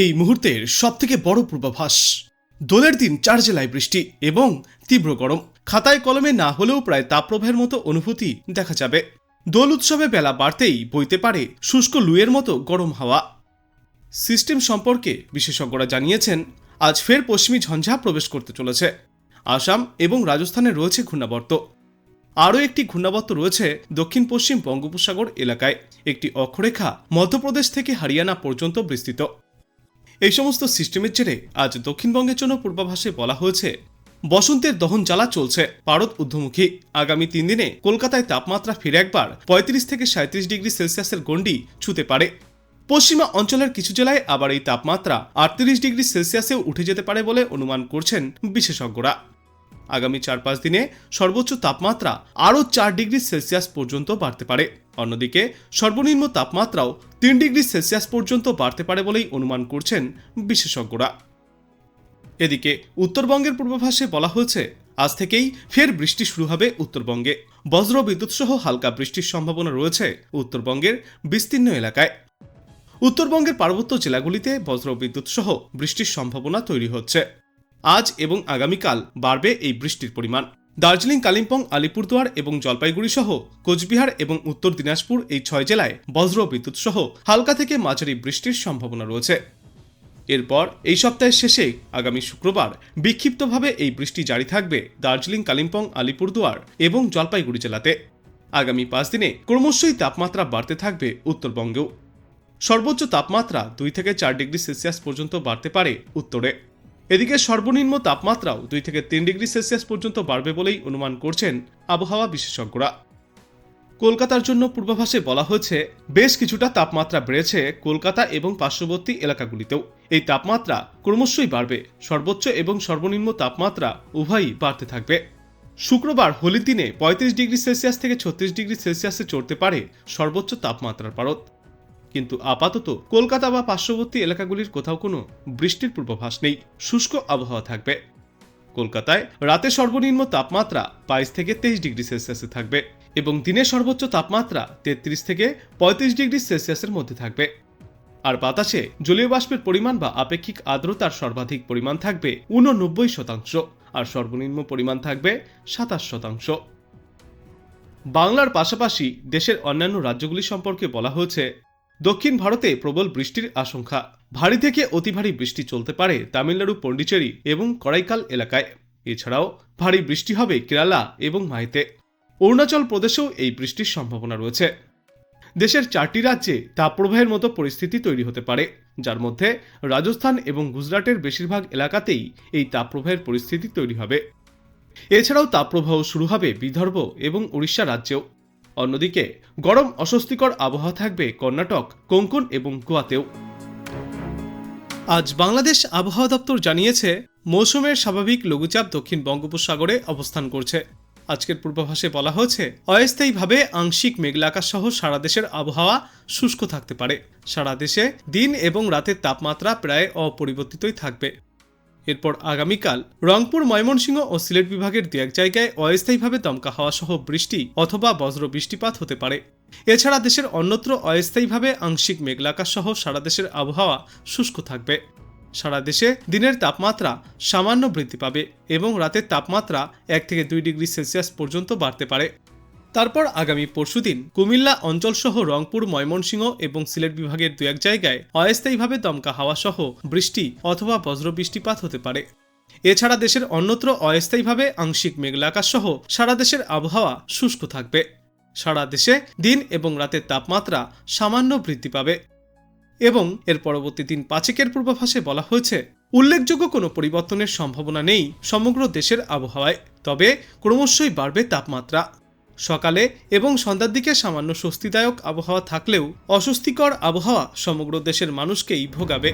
এই মুহূর্তের সবথেকে বড় পূর্বাভাস। দোলের দিন চার জেলায় বৃষ্টি এবং তীব্র গরম। খাতায় কলমে না হলেও প্রায় তাপপ্রবাহের মতো অনুভূতি দেখা যাবে। দোল উৎসবে বেলা বাড়তেই বইতে পারে শুষ্ক লুয়ের মতো গরম হাওয়া। সিস্টেম সম্পর্কে বিশেষজ্ঞরা জানিয়েছেন, আজ ফের পশ্চিমী ঝঞ্ঝা প্রবেশ করতে চলেছে। আসাম এবং রাজস্থানে রয়েছে ঘূর্ণাবর্ত। আরও একটি ঘূর্ণাবর্ত রয়েছে দক্ষিণ পশ্চিম বঙ্গোপসাগর এলাকায়। একটি অক্ষরেখা মধ্যপ্রদেশ থেকে হরিয়ানা পর্যন্ত বিস্তৃত। এই সমস্ত সিস্টেমের জেরে আজ দক্ষিণবঙ্গের জন্য পূর্বাভাসে বলা হয়েছে, বসন্তের দহন জ্বালা চলছে। পারদ ঊর্ধ্বমুখী। আগামী তিন দিনে কলকাতায় তাপমাত্রা ফিরে একবার পঁয়ত্রিশ থেকে সাঁত্রিশ ডিগ্রি সেলসিয়াসের গণ্ডি ছুতে পারে। পশ্চিমা অঞ্চলের কিছু জেলায় আবার এই তাপমাত্রা আটত্রিশ ডিগ্রি সেলসিয়াসেও উঠে যেতে পারে বলে অনুমান করছেন বিশেষজ্ঞরা। আগামী চার পাঁচ দিনে সর্বোচ্চ তাপমাত্রা আরও চার ডিগ্রি সেলসিয়াস পর্যন্ত বাড়তে পারে। অন্যদিকে, সর্বনিম্ন তাপমাত্রাও তিন ডিগ্রি সেলসিয়াস পর্যন্ত বাড়তে পারে বলেই অনুমান করছেন বিশেষজ্ঞরা। এদিকে, উত্তরবঙ্গের পূর্বাভাসে বলা হয়েছে, আজ থেকেই ফের বৃষ্টি শুরু হবে উত্তরবঙ্গে। বজ্র বিদ্যুৎ সহ হালকা বৃষ্টির সম্ভাবনা রয়েছে উত্তরবঙ্গের বিস্তীর্ণ এলাকায়। উত্তরবঙ্গের পার্বত্য জেলাগুলিতে বজ্র বিদ্যুৎ সহ বৃষ্টির সম্ভাবনা তৈরি হচ্ছে। আজ এবং আগামীকাল বাড়বে এই বৃষ্টির পরিমাণ। দার্জিলিং, কালিম্পং, আলিপুরদুয়ার এবং জলপাইগুড়ি সহ কোচবিহার এবং উত্তর দিনাজপুর এই ছয় জেলায় বজ্র বিদ্যুৎ সহ হালকা থেকে মাঝারি বৃষ্টির সম্ভাবনা রয়েছে। এরপর এই সপ্তাহের শেষে আগামী শুক্রবার বিক্ষিপ্তভাবে এই বৃষ্টি জারি থাকবে দার্জিলিং, কালিম্পং, আলিপুরদুয়ার এবং জলপাইগুড়ি জেলাতে। আগামী পাঁচ দিনে ক্রমশই তাপমাত্রা বাড়তে থাকবে উত্তরবঙ্গেও। সর্বোচ্চ তাপমাত্রা দুই থেকে চার ডিগ্রি সেলসিয়াস পর্যন্ত বাড়তে পারে উত্তরে। এদিকে সর্বনিম্ন তাপমাত্রাও দুই থেকে তিন ডিগ্রি সেলসিয়াস পর্যন্ত বাড়বে বলেই অনুমান করছেন আবহাওয়া বিশেষজ্ঞরা। কলকাতার জন্য পূর্বাভাসে বলা হয়েছে, বেশ কিছুটা তাপমাত্রা বেড়েছে কলকাতা এবং পার্শ্ববর্তী এলাকাগুলিতেও। এই তাপমাত্রা ক্রমশই বাড়বে, সর্বোচ্চ এবং সর্বনিম্ন তাপমাত্রা উভয়ই বাড়তে থাকবে। শুক্রবার হোলির দিনে পঁয়ত্রিশ ডিগ্রি সেলসিয়াস থেকে ছত্রিশ ডিগ্রি সেলসিয়াসে চড়তে পারে সর্বোচ্চ তাপমাত্রার পারদ। কিন্তু আপাতত কলকাতা বা পার্শ্ববর্তী এলাকাগুলির কোথাও কোনো বৃষ্টির পূর্বাভাস নেই। শুষ্ক আবহাওয়া থাকবে। কলকাতায় রাতে সর্বনিম্ন তাপমাত্রা বাইশ থেকে তেইশ ডিগ্রি সেলসিয়াসে থাকবে এবং দিনের সর্বোচ্চ তাপমাত্রা তেত্রিশ থেকে পঁয়ত্রিশ ডিগ্রি সেলসিয়াসের মধ্যে থাকবে। আর বাতাসে জলীয় বাষ্পের পরিমাণ বা আপেক্ষিক আর্দ্রতার সর্বাধিক পরিমাণ থাকবে উননব্বই শতাংশ আর সর্বনিম্ন পরিমাণ থাকবে সাতাশ শতাংশ। বাংলার পাশাপাশি দেশের অন্যান্য রাজ্যগুলি সম্পর্কে বলা হয়েছে দক্ষিণ ভারতে প্রবল বৃষ্টির আশঙ্কা। ভারী থেকে অতি ভারী বৃষ্টি চলতে পারে তামিলনাড়ু, পন্ডিচেরি এবং করাইকাল এলাকায়। এছাড়াও ভারী বৃষ্টি হবে কেরালা এবং মাহিতে। অরুণাচল প্রদেশেও এই বৃষ্টির সম্ভাবনা রয়েছে। দেশের চারটি রাজ্যে তাপপ্রবাহের মতো পরিস্থিতি তৈরি হতে পারে, যার মধ্যে রাজস্থান এবং গুজরাটের বেশিরভাগ এলাকাতেই এই তাপপ্রবাহের পরিস্থিতি তৈরি হবে। এছাড়াও তাপপ্রবাহ শুরু হবে বিদর্ভ এবং উড়িষ্যা রাজ্যেও। অন্যদিকে, গরম অস্বস্তিকর আবহাওয়া থাকবে কর্ণাটক, কোঙ্কন এবং গোয়াতেও। আজ বাংলাদেশ আবহাওয়া দপ্তর জানিয়েছে, মৌসুমের স্বাভাবিক লঘুচাপ দক্ষিণ বঙ্গোপসাগরে অবস্থান করছে। আজকের পূর্বাভাসে বলা হয়েছে, অস্থায়ীভাবে আংশিক মেঘলাকাশ সহ সারা দেশের আবহাওয়া শুষ্ক থাকতে পারে। সারা দেশে দিন এবং রাতের তাপমাত্রা প্রায় অপরিবর্তিতই থাকবে। এরপর আগামীকাল রংপুর, ময়মনসিংহ ও সিলেট বিভাগের দু এক জায়গায় অস্থায়ীভাবে দমকা হওয়া সহ বৃষ্টি অথবা বজ্র বৃষ্টিপাত হতে পারে। এছাড়া দেশের অন্যত্র অস্থায়ীভাবে আংশিক মেঘলাকাশ সহ সারা দেশের আবহাওয়া শুষ্ক থাকবে। সারা দেশে দিনের তাপমাত্রা সামান্য বৃদ্ধি পাবে এবং রাতের তাপমাত্রা এক থেকে দুই ডিগ্রি সেলসিয়াস পর্যন্ত বাড়তে পারে। তারপর আগামী পরশুদিন কুমিল্লা অঞ্চলসহ রংপুর, ময়মনসিংহ এবং সিলেট বিভাগের দু এক জায়গায় অস্থায়ীভাবে দমকা হাওয়া সহ বৃষ্টি অথবা বজ্র বৃষ্টিপাত হতে পারে। এছাড়া দেশের অন্যত্র অস্থায়ীভাবে আংশিক মেঘলাকাশ সহ সারা দেশের আবহাওয়া শুষ্ক থাকবে। সারা দেশে দিন এবং রাতের তাপমাত্রা সামান্য বৃদ্ধি পাবে। এবং এর পরবর্তী দিন পাঁচেকের পূর্বাভাসে বলা হয়েছে, উল্লেখযোগ্য কোনো পরিবর্তনের সম্ভাবনা নেই সমগ্র দেশের আবহাওয়ায়, তবে ক্রমশই বাড়বে তাপমাত্রা। সকালে এবং সন্ধ্যার দিকে সামান্য স্বস্তিদায়ক আবহাওয়া থাকলেও অস্বস্তিকর আবহাওয়া সমগ্র দেশের মানুষকেই ভোগাবে।